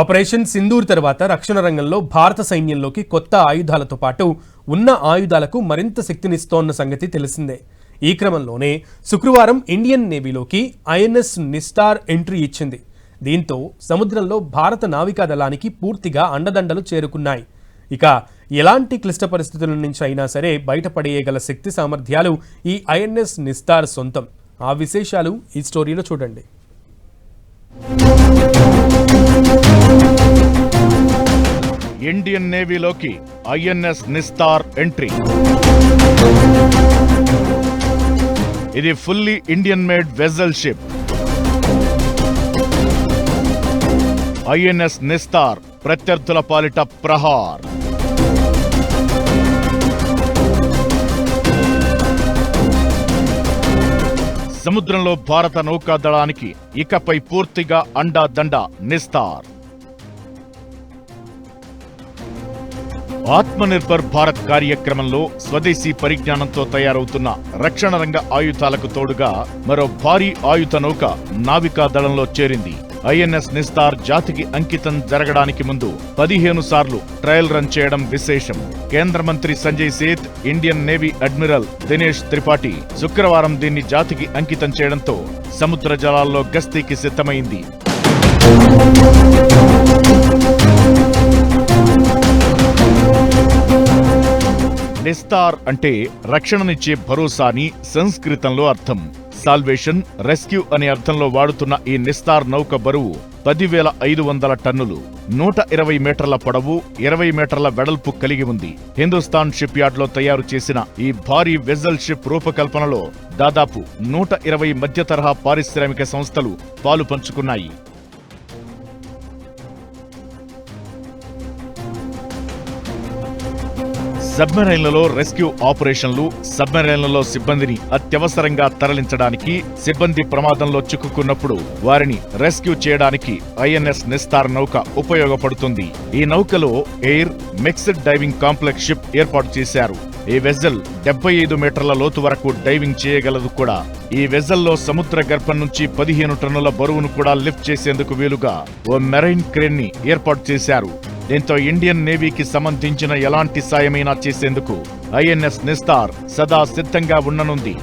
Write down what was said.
Operation Sindoor తర్వాత రక్షణ రంగంలో భారత సైన్యంలోకి కొత్త ఆయుధాలతో పాటు ఉన్న ఆయుధాలకు మరింత శక్తినిస్తోన్న సంగతి తెలిసిందే. ఈ క్రమంలోనే శుక్రవారం ఇండియన్ నేవీలోకి ఐఎన్ఎస్ నిస్టార్ ఎంట్రీ ఇచ్చింది. దీంతో సముద్రంలో భారత నావికా దళానికి పూర్తిగా అండదండలు చేరుకున్నాయి. ఇక ఎలాంటి క్లిష్ట పరిస్థితుల నుంచి అయినా సరే బయటపడేయగల శక్తి సామర్థ్యాలు ఈ ఐఎన్ఎస్ నిస్తార్ సొంతం. ఆ విశేషాలు ఈ స్టోరీలో చూడండి. ఇండియన్ నేవీలోకి ఐఎన్ఎస్ నిస్తార్ ఎంట్రీ. ఇది fully Indian made vessel ship. INS Nistar ప్రత్యర్థుల పాలిట ప్రహార్. సముద్రంలో భారత నౌకాదళానికి ఇకపై పూర్తిగా అండా దండ నిస్తార్. ఆత్మనిర్భర్ భారత్ కార్యక్రమంలో స్వదేశీ పరిజ్ఞానంతో తయారవుతున్న రక్షణ రంగ ఆయుధాలకు తోడుగా మరో భారీ ఆయుధ నౌక నావికా దళంలో చేరింది. ఐఎన్ఎస్ నిస్తార్ జాతికి అంకితం జరగడానికి ముందు పదిహేను సార్లు ట్రయల్ రన్ చేయడం విశేషం. కేంద్ర మంత్రి Sanjay Seth Indian navy admiral Dinesh Tripathi శుక్రవారం దీన్ని జాతికి అంకితం చేయడంతో సముద్ర జలాల్లో గస్తీకి సిద్ధమైంది. నిస్తార్ అంటే రక్షణనిచ్చే భరోసా అని సంస్కృతంలో అర్థం. సాల్వేషన్ రెస్క్యూ అనే అర్థంలో వాడుతున్న ఈ నిస్తార్ నౌక బరువు పదివేల ఐదు వందల టన్నులు. నూట ఇరవై మీటర్ల పొడవు ఇరవై మీటర్ల వెడల్పు కలిగి ఉంది. హిందుస్థాన్ షిప్ యార్డ్లో తయారు చేసిన ఈ భారీ వెజల్ షిప్ రూపకల్పనలో దాదాపు నూట ఇరవై మధ్య తరహా పారిశ్రామిక సంస్థలు పాలు పంచుకున్నాయి. సబ్మెరైన్లలో రెస్క్యూ ఆపరేషన్లు సబ్మెరైన్లలో సిబ్బందిని అత్యవసరంగా తరలించడానికి సిబ్బంది ప్రమాదంలో చిక్కుకున్నప్పుడు వారిని రెస్క్యూ చేయడానికి ఐఎన్ఎస్ నిస్తార్ నౌక ఉపయోగపడుతుంది. ఈ నౌకలో air mixed diving complex ship ఏర్పాటు చేశారు. ఈ వెజల్ డెబ్బై ఐదు మీటర్ల లోతు వరకు డైవింగ్ చేయగలదు కూడా. ఈ వెజల్లో సముద్ర గర్భం నుంచి పదిహేను టన్నుల బరువును కూడా లిఫ్ట్ చేసేందుకు వీలుగా ఓ మెరైన్ క్రేన్ని ఏర్పాటు చేశారు. దీంతో ఇండియన్ నేవీకి సంబంధించిన ఎలాంటి సాయమైనా చేసేందుకు ఐఎన్ఎస్ నిస్తార్ సదా సిద్ధంగా ఉండనుంది